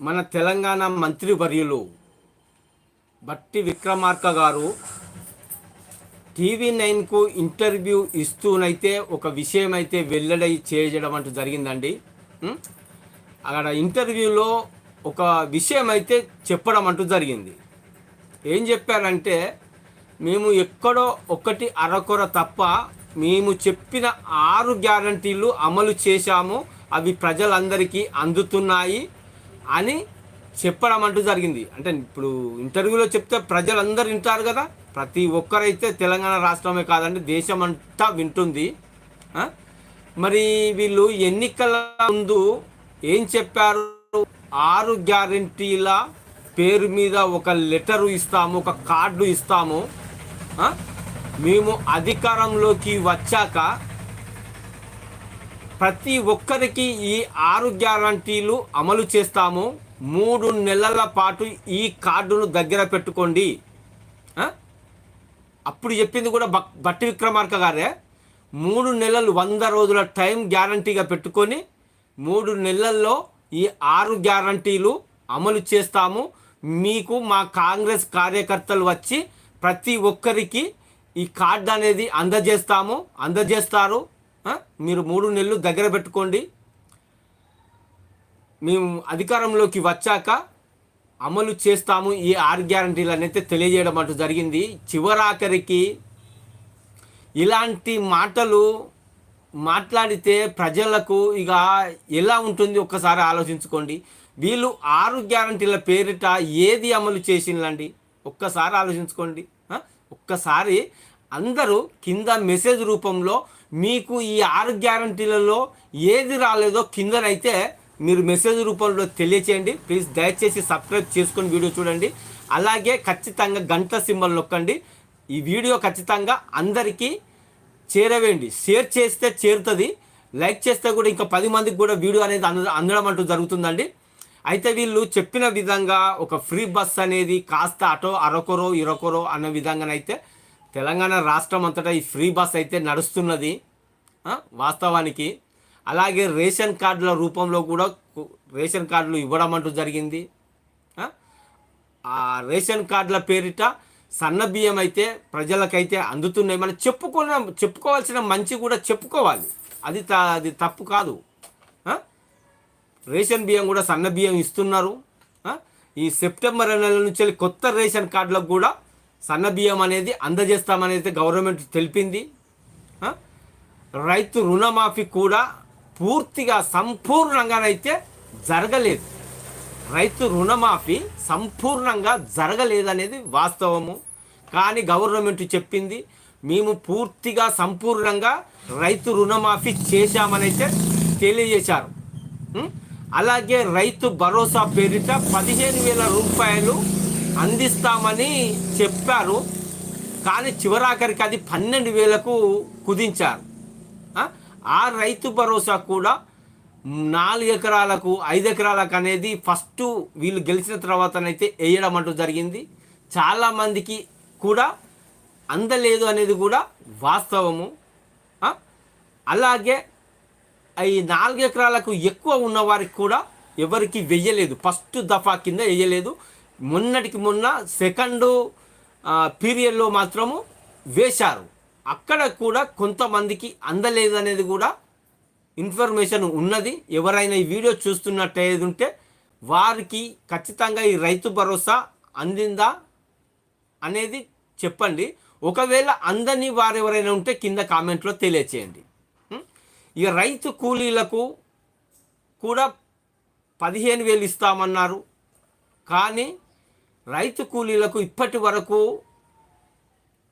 మన తెలంగాణ మంత్రివర్యులు బట్టి విక్రమార్క గారు టీవీ నైన్కు ఇంటర్వ్యూ ఇస్తూనైతే ఒక విషయం అయితే వెల్లడి చేయడం అంటూ జరిగిందండి. అక్కడ ఇంటర్వ్యూలో ఒక విషయం అయితే చెప్పడం అంటూ జరిగింది. ఏం చెప్పారంటే మేము ఎక్కడో ఒకటి అరకొర తప్ప మేము చెప్పిన ఆరు గ్యారంటీలు అమలు చేశాము. అవి ప్రజలందరికీ అందుతున్నాయి. అని చెప్పడం అంటూ జరిగింది. అంటే ఇప్పుడు ఇంటర్వ్యూలో చెప్తే ప్రజలందరూ వింటారు కదా ప్రతి ఒక్కరైతే తెలంగాణ రాష్ట్రమే కాదండి దేశం అంతా వింటుంది మరి వీళ్ళు ఎన్నికల ముందు ఏం చెప్పారు? ఆరు గ్యారంటీల పేరు మీద ఒక లెటరు ఇస్తాము ఒక కార్డు ఇస్తాము. మేము అధికారంలోకి వచ్చాక ప్రతి ఒక్కరికి ఈ ఆరు గ్యారంటీలు అమలు చేస్తాము. మూడు నెలల పాటు ఈ కార్డును దగ్గర పెట్టుకోండి. అప్పుడు చెప్పింది కూడా బక్- బట్టి విక్రమార్క గారే. మూడు నెలలు వంద రోజుల టైం గ్యారంటీగా పెట్టుకొని మూడు నెలల్లో ఈ ఆరు గ్యారంటీలు అమలు చేస్తాము. మీకు మా కాంగ్రెస్ కార్యకర్తలు వచ్చి ప్రతి ఒక్కరికి ఈ కార్డు అనేది అందజేస్తాము. అందజేస్తారు. మీరు మూడు నెలలు దగ్గర పెట్టుకోండి. మేము అధికారంలోకి వచ్చాక అమలు చేస్తాము ఈ ఆర్ గ్యారంటీలు అనేది తెలియజేయడం అంటూ జరిగింది. చివరాఖరికి ఇలాంటి మాటలు మాట్లాడితే ప్రజలకు ఇక ఎలా ఉంటుంది ఒక్కసారి ఆలోచించుకోండి. వీళ్ళు ఆరు గ్యారంటీల పేరిట ఏది అమలు చేసిందండి ఒక్కసారి ఆలోచించుకోండి. ఒక్కసారి అందరూ కింద మెసేజ్ రూపంలో మీకు ఈ ఆరు గ్యారంటీలలో ఏది రాలేదో కిందనైతే మీరు మెసేజ్ రూపంలో తెలియచేయండి. ప్లీజ్ దయచేసి సబ్స్క్రైబ్ చేసుకొని వీడియో చూడండి. అలాగే ఖచ్చితంగా గంట సింబల్ నొక్కండి. ఈ వీడియో ఖచ్చితంగా అందరికీ చేరవేయండి. షేర్ చేస్తే చేరుతుంది. లైక్ చేస్తే కూడా ఇంకా పది మందికి కూడా వీడియో అనేది అంద అందడం అంటూ జరుగుతుందండి. అయితే వీళ్ళు చెప్పిన విధంగా ఒక ఫ్రీ బస్ అనేది కాస్త అటో అరొకరో ఇరొకరో అన్న విధంగానైతే తెలంగాణ రాష్ట్రం అంతటా ఈ ఫ్రీ బస్ అయితే నడుస్తున్నది. వాస్తవానికి. అలాగే రేషన్ కార్డుల రూపంలో కూడా రేషన్ కార్డులు ఇవ్వడం అంటూ జరిగింది. ఆ? రేషన్ కార్డుల పేరిట సన్న బియ్యం అయితే ప్రజలకైతే అందుతున్నాయి. మనం చెప్పుకున్న చెప్పుకోవాల్సిన మంచి కూడా చెప్పుకోవాలి. అది త అది తప్పు కాదు. రేషన్ బియ్యం కూడా సన్న బియ్యం ఇస్తున్నారు. ఈ సెప్టెంబర్ నెల నుంచి వెళ్ళి కొత్త రేషన్ కార్డులకు కూడా సన్న బియ్యం అనేది అందజేస్తామనేది గవర్నమెంట్ తెలిపింది. రైతు రుణమాఫీ కూడా పూర్తిగా సంపూర్ణంగానైతే జరగలేదు. రైతు రుణమాఫీ సంపూర్ణంగా జరగలేదనేది వాస్తవము. కానీ గవర్నమెంట్ చెప్పింది మేము పూర్తిగా సంపూర్ణంగా రైతు రుణమాఫీ చేశామనైతే తెలియజేశారు. అలాగే రైతు భరోసా పేరిట పదిహేను వేల రూపాయలు అందిస్తామని చెప్పారు. కానీ చివరాఖరికి అది పన్నెండు వేలకు కుదించారు. ఆ? రైతు భరోసా కూడా నాలుగు ఎకరాలకు ఐదు ఎకరాలకు అనేది ఫస్ట్ వీళ్ళు గెలిచిన తర్వాతనైతే వేయడం అంటూ జరిగింది. చాలామందికి కూడా అందలేదు అనేది కూడా వాస్తవము. అలాగే ఈ నాలుగు ఎకరాలకు ఎక్కువ ఉన్న వారికి కూడా ఎవరికి వెయ్యలేదు ఫస్ట్ దఫా కింద వేయలేదు. మొన్నటికి మొన్న సెకండ్ పీరియడ్లో మాత్రము వేశారు. అక్కడ కూడా కొంతమందికి అందలేదు అనేది కూడా ఇన్ఫర్మేషన్ ఉన్నది. ఎవరైనా ఈ వీడియో చూస్తున్నట్టయితే ఉంటే వారికి ఖచ్చితంగా ఈ రైతు భరోసా అందిందా అనేది చెప్పండి. ఒకవేళ అందని వారు ఎవరైనా ఉంటే కింద కామెంట్లో తెలియచేయండి. ఇక రైతు కూలీలకు కూడా పదిహేను వేలు ఇస్తామన్నారు. కానీ రైతు కూలీలకు ఇప్పటి వరకు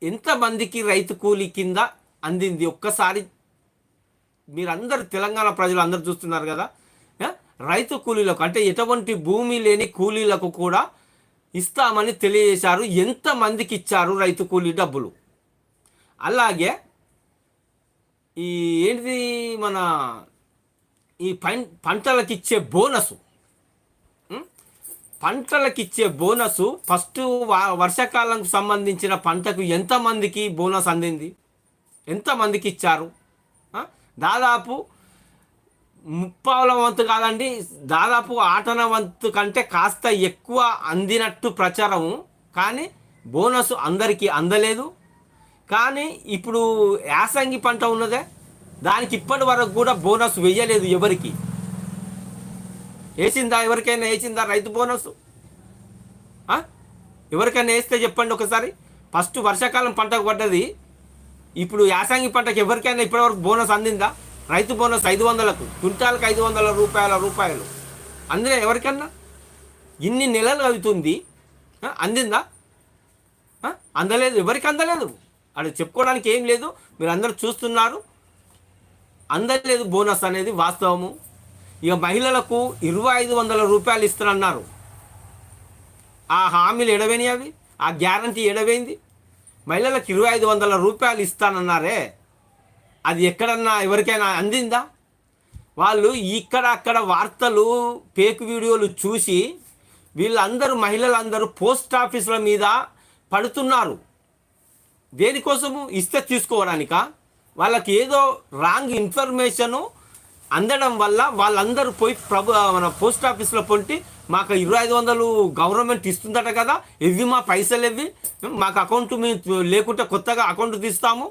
ఎంతమందికి రైతు కూలీ కింద అందింది? ఒక్కసారి మీరందరూ తెలంగాణ ప్రజలు అందరూ చూస్తున్నారు కదా. రైతు కూలీలకు అంటే ఎటువంటి భూమి లేని కూలీలకు కూడా ఇస్తామని తెలియజేశారు. ఎంతమందికి ఇచ్చారు రైతు కూలీ డబ్బులు? అలాగే ఈ ఏంటిది మన ఈ పంటలకు ఇచ్చే బోనసు పంటలకు ఇచ్చే బోనస్ ఫస్ట్ వర్షాకాలంకు సంబంధించిన పంటకు ఎంతమందికి బోనస్ అందింది? ఎంతమందికి ఇచ్చారు దాదాపు ముప్పావుల వంతు కాదండి దాదాపు ఆటన వంతు కంటే కాస్త ఎక్కువ అందినట్టు ప్రచారం. కానీ బోనస్ అందరికీ అందలేదు. కానీ ఇప్పుడు యాసంగి పంట ఉన్నదే దానికి ఇప్పటి వరకు కూడా బోనస్ వెయ్యలేదు ఎవరికి. వేసిందా? ఎవరికైనా వేసిందా? రైతు బోనస్. ఎవరికైనా వేస్తే చెప్పండి ఒకసారి. ఫస్ట్ వర్షాకాలం పంటకు పడ్డది. ఇప్పుడు యాసంగి పంటకు ఎవరికైనా ఇప్పటివరకు బోనస్ అందిందా? రైతు బోనస్ ఐదు వందలకు క్వింటాలకు ఐదు వందల రూపాయల రూపాయలు. అందినా ఎవరికన్నా? ఇన్ని నెలలు అవుతుంది. అందిందా? అందలేదు. ఎవరికి అందలేదు? అది చెప్పుకోవడానికి ఏం లేదు. మీరు అందరూ చూస్తున్నారు. అందలేదు బోనస్ అనేది వాస్తవము. ఇక మహిళలకు ఇరవై ఐదు వందల రూపాయలు ఇస్తానన్నారు. ఆ హామీలు ఎడవేని అవి? ఆ గ్యారంటీ ఎడవైంది? మహిళలకు ఇరవై ఐదు వందల రూపాయలు ఇస్తానన్నారే. అది ఎక్కడన్నా ఎవరికైనా అందిందా? వాళ్ళు ఇక్కడ అక్కడ వార్తలు పేక్ వీడియోలు చూసి వీళ్ళందరూ మహిళలందరూ పోస్ట్ ఆఫీసుల మీద పడుతున్నారు. దేనికోసము? ఇస్తే తీసుకోవడానిక? వాళ్ళకి ఏదో రాంగ్ ఇన్ఫర్మేషను అందడం వల్ల వాళ్ళందరూ పోయి ప్రభు మన పోస్ట్ ఆఫీస్లో పొంటి మాకు ఇరవై ఐదు వందలు గవర్నమెంట్ ఇస్తుందట కదా ఇవి మా పైసలు ఇవి మాకు అకౌంట్ మీ లేకుంటే కొత్తగా అకౌంట్ తీస్తాము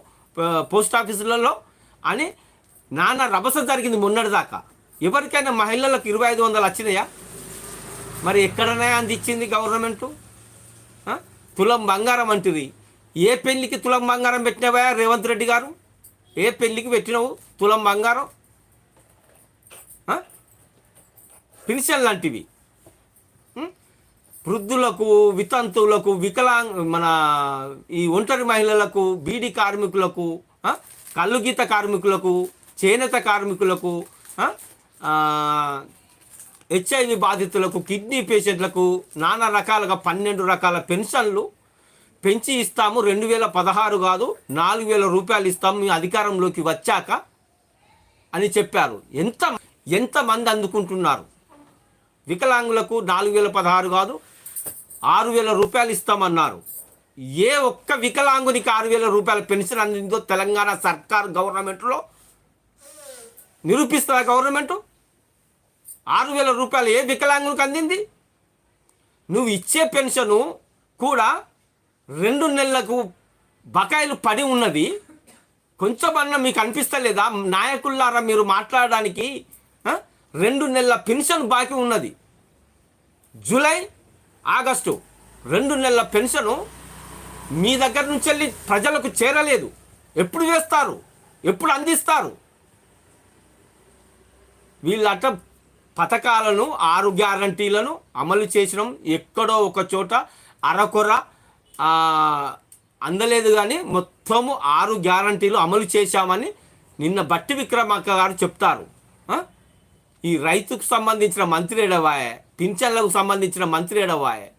పోస్ట్ ఆఫీసులలో అని నాన్న రభస జరిగింది మొన్నటిదాకా ఎవరికైనా మహిళలకు ఇరవై ఐదు వందలు వచ్చినాయా? మరి ఎక్కడనే అందించింది గవర్నమెంటు? తులం బంగారం అంటుంది ఏ పెళ్ళికి తులం బంగారం పెట్టినవా రేవంత్ రెడ్డి గారు? ఏ పెళ్ళికి పెట్టినావు తులం బంగారం ఆ? పెన్షన్ లాంటివి. వృద్ధులకు వితంతువులకు వికలాంగ్ మన ఈ ఒంటరి మహిళలకు బీడీ కార్మికులకు కళ్ళుగీత కల్లుగీత కార్మికులకు చేనేత కార్మికులకు హెచ్ఐవి బాధితులకు కిడ్నీ పేషెంట్లకు నానా రకాలుగా పన్నెండు రకాల పెన్షన్లు పెంచి ఇస్తాము. రెండు వేల పదహారు కాదు నాలుగు వేల రూపాయలు ఇస్తాము. మీ అధికారంలోకి వచ్చాక అని చెప్పారు. ఎంత ఎంతమంది అందుకుంటున్నారు? వికలాంగులకు నాలుగు వేల పదహారు కాదు ఆరు వేల రూపాయలు ఇస్తామన్నారు. ఏ ఒక్క వికలాంగునికి ఆరు వేల రూపాయల పెన్షన్ అందిందో తెలంగాణ సర్కార్ గవర్నమెంట్లో? నిరూపిస్తుందా గవర్నమెంట్? ఆరు వేల రూపాయలు ఏ వికలాంగులకు అందింది? నువ్వు ఇచ్చే పెన్షను కూడా రెండు నెలలకు బకాయిలు పడి ఉన్నది. కొంచెమన్నా మీకు అనిపిస్తలేదా? నాయకుల్లారా మీరు మాట్లాడడానికి రెండు నెలల పెన్షన్ బాకీ ఉన్నది. జూలై ఆగస్టు రెండు నెలల పెన్షను మీ దగ్గర నుంచి వెళ్ళి ప్రజలకు చేరలేదు. ఎప్పుడు వేస్తారు? ఎప్పుడు అందిస్తారు? వీళ్ళట పథకాలను ఆరు గ్యారంటీలను అమలు చేసినాం ఎక్కడో ఒక చోట అరకొర అందలేదు కానీ మొత్తము ఆరు గ్యారంటీలు అమలు చేశామని నిన్న బట్టి విక్రమార్క గారు చెప్తారు. ఈ రైతుకు సంబంధించిన మంత్రి ఎడవాయే పింఛన్లకు సంబంధించిన మంత్రి ఎడవాయే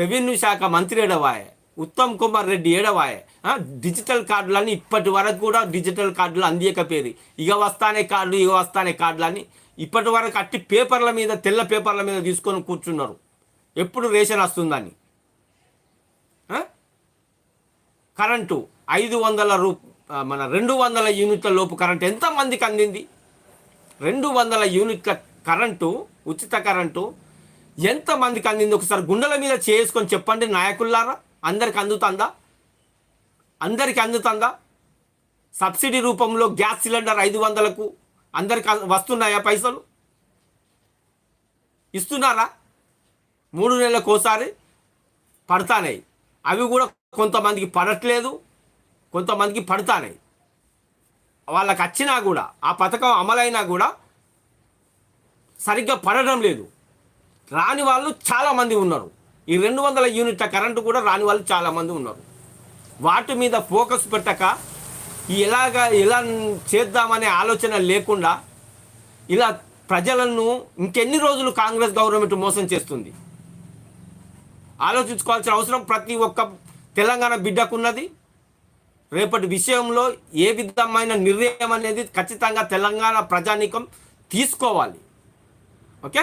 రెవెన్యూ శాఖ మంత్రి ఎడవాయే ఉత్తమ్ కుమార్ రెడ్డి ఏడవాయే డిజిటల్ కార్డులని ఇప్పటి వరకు కూడా డిజిటల్ కార్డులు అందియకపోయేది. ఇక వస్తానే కార్డు ఇక వస్తానే కార్డులని ఇప్పటి వరకు అట్టి పేపర్ల మీద తెల్ల పేపర్ల మీద తీసుకొని కూర్చున్నారు. ఎప్పుడు రేషన్ వస్తుందని? కరెంటు ఐదు వందల రూ మన రెండు వందల యూనిట్ల లోపు కరెంట్ ఎంతమందికి అందింది? రెండు వందల యూనిట్ల కరెంటు ఉచిత కరెంటు. ఎంతమందికి అందింది? ఒకసారి గుండెల మీద చేసుకొని చెప్పండి నాయకుల్లారా అందరికి అందుతుందా? అందరికి అందుతుందా? సబ్సిడీ రూపంలో గ్యాస్ సిలిండర్ ఐదు వందలకు అందరికి వస్తున్నాయా పైసలు? ఇస్తున్నారా? మూడు నెలలకు ఒకసారి పడతానాయి అవి కూడా కొంతమందికి పడట్లేదు. కొంతమందికి పడతానాయి వాళ్ళకి వచ్చినా కూడా ఆ పథకం అమలైనా కూడా సరిగ్గా పడడం లేదు. రాని వాళ్ళు చాలామంది ఉన్నారు. ఈ రెండు వందల యూనిట్ల కరెంటు కూడా రాని వాళ్ళు చాలామంది ఉన్నారు. వాటి మీద ఫోకస్ పెట్టక ఈ ఎలాగ ఎలా చేద్దామనే ఆలోచన లేకుండా ఇలా ప్రజలను ఇంకెన్ని రోజులు కాంగ్రెస్ గవర్నమెంట్ మోసం చేస్తుంది? ఆలోచించుకోవాల్సిన అవసరం ప్రతి ఒక్క తెలంగాణ బిడ్డకున్నది. రేపటి విషయంలో ఏ విధమైన నిర్ణయం అనేది ఖచ్చితంగా తెలంగాణ ప్రజానీకం తీసుకోవాలి. ఓకే?